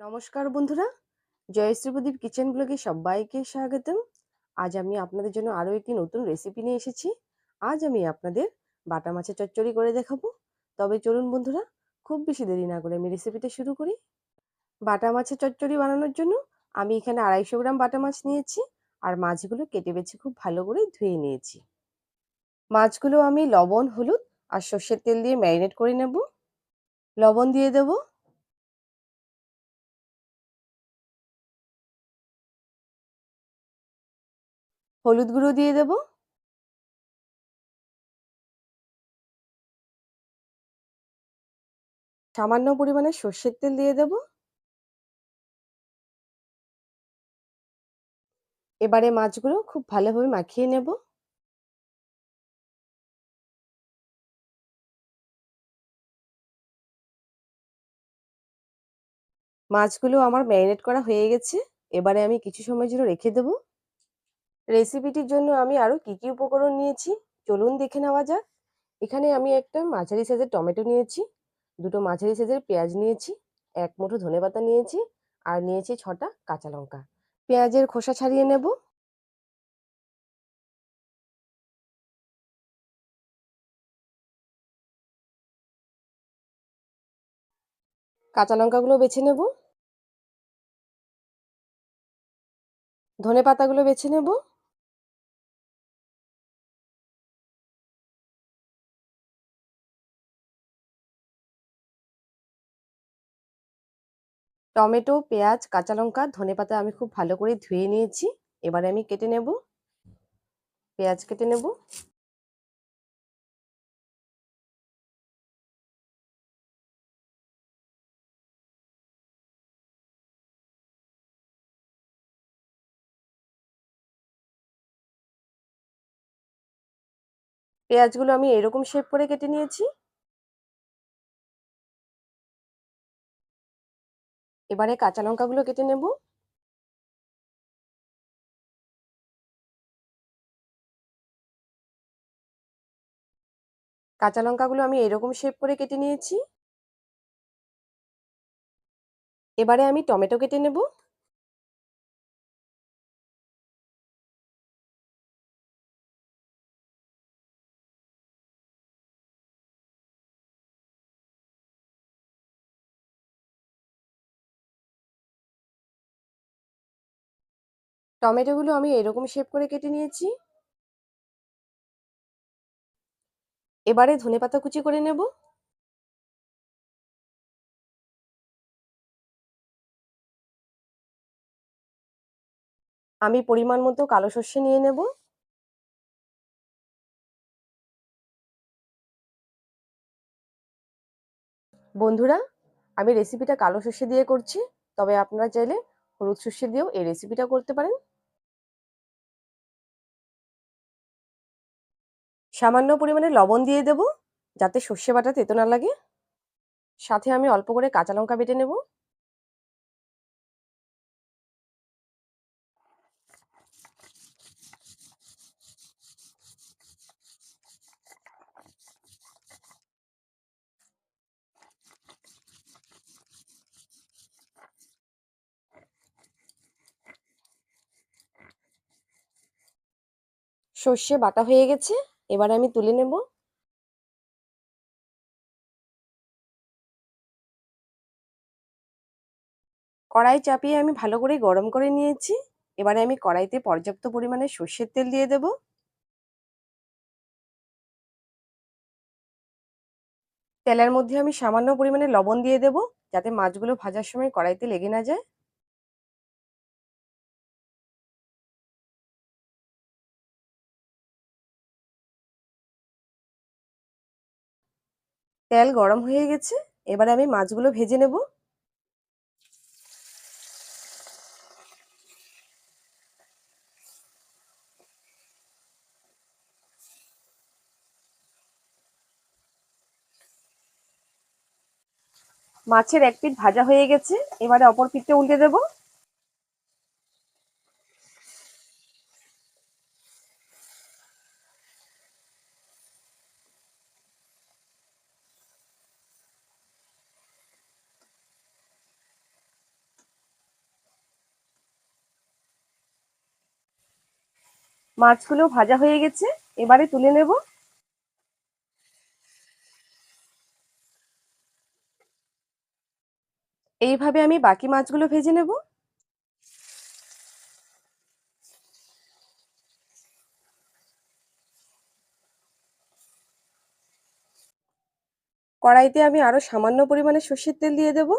নমস্কার বন্ধুরা। জয়শ্রী প্রদীপ কিচেন ব্লগে সবাইকে স্বাগতম। আজ আমি আপনাদের জন্য আরও একটি নতুন রেসিপি নিয়ে এসেছি। আজ আমি আপনাদের বাটা মাছের চচ্চড়ি করে দেখাবো। তবে চলুন বন্ধুরা, খুব বেশি দেরি না করে আমি রেসিপিটা শুরু করি। বাটা মাছের চচ্চড়ি বানানোর জন্য আমি এখানে আড়াইশো গ্রাম বাটা মাছ নিয়েছি আর মাছগুলো কেটে বেছে খুব ভালো করে ধুয়ে নিয়েছি। মাছগুলো আমি লবণ, হলুদ আর সর্ষের তেল দিয়ে ম্যারিনেট করে নেব। লবণ দিয়ে দেবো হলুদ গুঁড়ো দিয়ে দেব। সামান্য পরিমাণে সর্ষের তেল দিয়ে দেব। এবারে মাছগুলো খুব ভালোভাবে মাখিয়ে নেব। মাছগুলো আমার ম্যারিনেট করা হয়ে গেছে। এবারে আমি কিছু সময় জন্য রেখে দেবো। রেসিপিটির জন্য আমি আরও কী কী উপকরণ নিয়েছি? চলুন দেখে নেওয়া যাক। এখানে আমি একটা মাঝারি সাইজের টমেটো নিয়েছি, দুটো মাঝারি সাইজের পেঁয়াজ নিয়েছি, এক মুঠো ধনে পাতা নিয়েছি আর নিয়েছি ছটা কাঁচা লঙ্কা। পেঁয়াজের খোসা ছাড়িয়ে নেব। কাঁচা লঙ্কাগুলো বেছে নেব। ধনে পাতাগুলো বেছে নেব। টমেটো, পেঁয়াজ, কাঁচা লঙ্কা, ধনে পাতা আমি খুব ভালো করে ধুয়ে নিয়েছি। এবারে আমি কেটে নেব। পেঁয়াজ কেটে নেব। পেঁয়াজগুলো আমি এরকম শেপ করে কেটে নিয়েছি। এবারে কাঁচা লঙ্কাগুলো কেটে নেব। কাঁচা লঙ্কাগুলো আমি এরকম শেপ করে কেটে নিয়েছি। এবারে আমি টমেটো কেটে নেব। টমেটোগুলো আমি এরকম শেপ করে কেটে নিয়েছি। এবারে ধনে পাতা কুচি করে নেব। আমি পরিমাণ মতো কালো সর্ষে নিয়ে নেব। বন্ধুরা, আমি রেসিপিটা কালো সর্ষে দিয়ে করছি। তবে আপনারা চাইলে হলুদ সর্ষে দিয়েও এই রেসিপিটা করতে পারেন। সামান্য পরিমাণে লবণ দিয়ে দেব, যাতে সর্ষে বাটা তেতো না লাগে। সাথে আমি অল্প করে কাঁচা লঙ্কা বেটে নেব। সর্ষে বাটা হয়ে গেছে। এবার আমি তুলে নেব। কড়াই চাপিয়ে আমি ভালো করে গরম করে নিয়েছি। এবারে আমি কড়াইতে পর্যাপ্ত পরিমাণে সর্ষের তেল দিয়ে দেব। তেলের মধ্যে আমি সামান্য পরিমাণে লবণ দিয়ে দেব, যাতে মাছগুলো ভাজার সময় কড়াইতে লেগে না যায়। তেল গরম হয়ে গেছে, এবারে আমি মাছগুলো ভেজে নেব। মাছের এক পিঠ ভাজা হয়ে গেছে, এবারে অপর পিঠটা উল্টে দেবো। মাছগুলো ভাজা হয়ে গেছে, এবারে তুলে নেব। এইভাবে আমি বাকি মাছগুলো ভেজে নেব। কড়াইতে আমি আরও সামান্য পরিমাণে সর্ষের তেল দিয়ে দেব।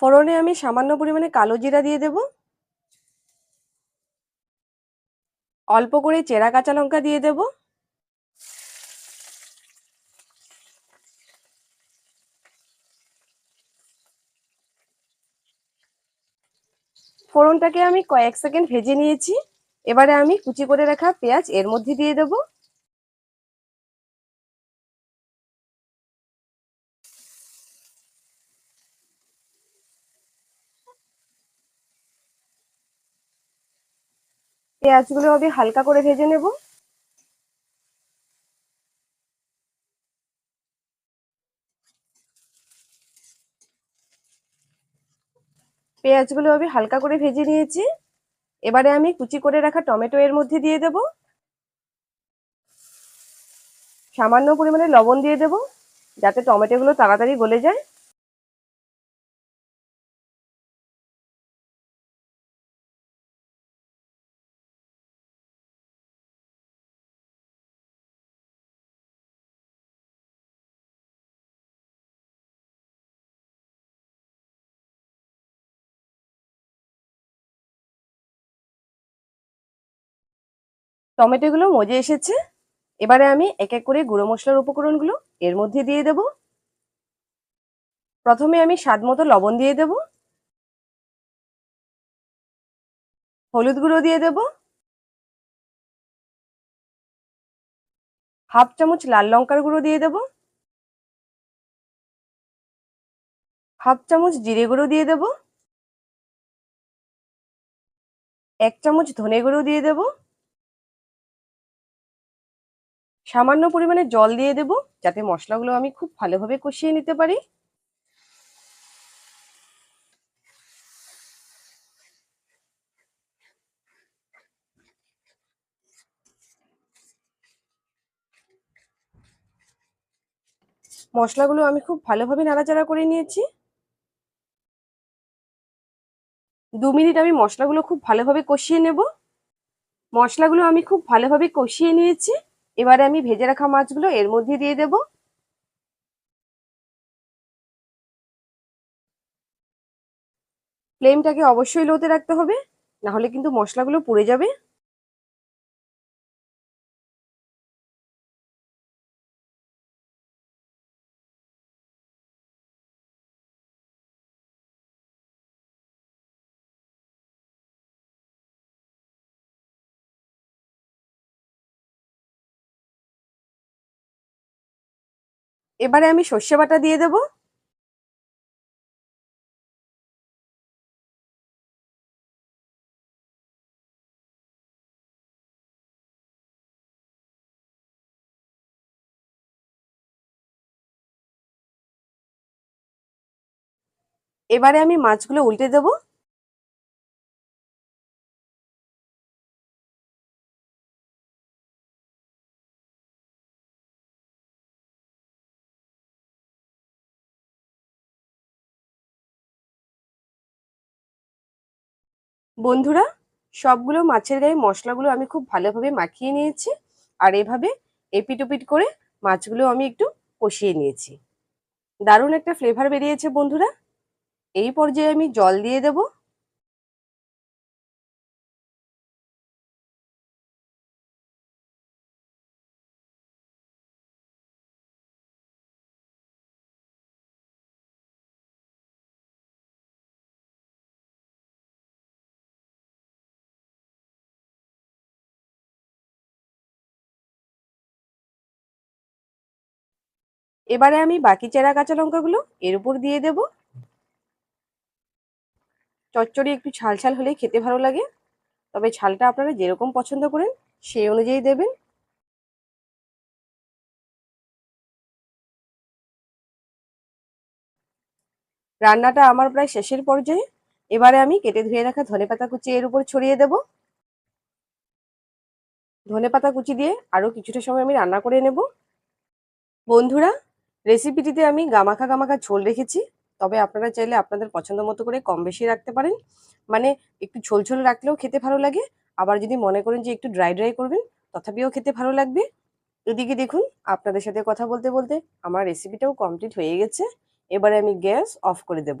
ফোড়নে আমি সামান্য পরিমাণে কালো জিরা দিয়ে দেব। অল্প করে চেরা কাঁচা লঙ্কা দিয়ে দেব। ফোড়নটাকে আমি কয়েক সেকেন্ড ভেজে নিয়েছি। এবারে আমি কুচি করে রাখা পেঁয়াজ এর মধ্যে দিয়ে দেব। পেঁয়াজগুলো আমি হালকা করে ভেজে নেব। পেঁয়াজগুলো আমি হালকা করে ভেজে নিয়েছি। এবারে আমি কুচি করে রাখা টমেটো এর মধ্যে দিয়ে দেব। সামান্য পরিমাণে লবণ দিয়ে দেব, যাতে টমেটোগুলো তাড়াতাড়ি গলে যায়। টমেটোগুলো মজে এসেছে। এবারে আমি এক এক করে গুঁড়ো মশলার উপকরণগুলো এর মধ্যে দিয়ে দেব। প্রথমে আমি স্বাদ মতো লবণ দিয়ে দেব। হলুদ গুঁড়ো দিয়ে দেব। হাফ চামচ লাল লঙ্কার গুঁড়ো দিয়ে দেব। হাফ চামচ জিরে গুঁড়ো দিয়ে দেব। এক চামচ ধনে গুঁড়ো দিয়ে দেবো। সামান্য পরিমাণে জল দিয়ে দেব, যাতে মশলাগুলো আমি খুব ভালোভাবে কষিয়ে নিতে পারি। মশলাগুলো আমি খুব ভালোভাবে নাড়াচাড়া করে নিয়েছি। দু মিনিট আমি মশলাগুলো খুব ভালোভাবে কষিয়ে নেব। মশলাগুলো আমি খুব ভালোভাবে কষিয়ে নিয়েছি। এবারে আমি ভেজে রাখা মাছগুলো এর মধ্যে দিয়ে দেব। ফ্লেমটাকে অবশ্যই লোতে রাখতে হবে, নাহলে কিন্তু মশলাগুলো পুড়ে যাবে। এবারে আমি সর্ষে বাটা দিয়ে দেব। এবারে আমি মাছগুলো উল্টে দেব। বন্ধুরা, সবগুলো মাছের গায়ে মশলাগুলো আমি খুব ভালোভাবে মাখিয়ে নিয়েছি আর এভাবে এপিট ওপিট করে মাছগুলো আমি একটু কষিয়ে নিয়েছি। দারুণ একটা ফ্লেভার বেরিয়েছে বন্ধুরা। এই পর্যায়ে আমি জল দিয়ে দেব। এবারে আমি বাকি চেরা কাঁচা লঙ্কাগুলো এর উপর দিয়ে দেব। চচ্চড়ি একটু ঝাল ঝাল হলেই খেতে ভালো লাগে। তবে ঝালটা আপনারা যেরকম পছন্দ করেন সেই অনুযায়ী দেবেন। রান্নাটা আমার প্রায় শেষের পর্যায়ে। এবারে আমি কেটে ধুয়ে রাখা ধনেপাতা কুচি এর উপর ছড়িয়ে দেব। ধনেপাতা কুচি দিয়ে আরও কিছুটা সময় আমি রান্না করে নেব। বন্ধুরা রেসিপিটিতে আমি গামাখা গামাখা ঝোল রেখেছি। তবে আপনারা চাইলে আপনাদের পছন্দ মতো করে কম বেশি রাখতে পারেন। মানে একটু ঝোল ঝোল রাখলেও খেতে ভালো লাগে। আবার যদি মনে করেন যে একটু ড্রাই ড্রাই করবেন, তথাপিও খেতে ভালো লাগবে। এদিকে দেখুন, আপনাদের সাথে কথা বলতে বলতে আমার রেসিপিটাও কমপ্লিট হয়ে গেছে। এবারে আমি গ্যাস অফ করে দেব।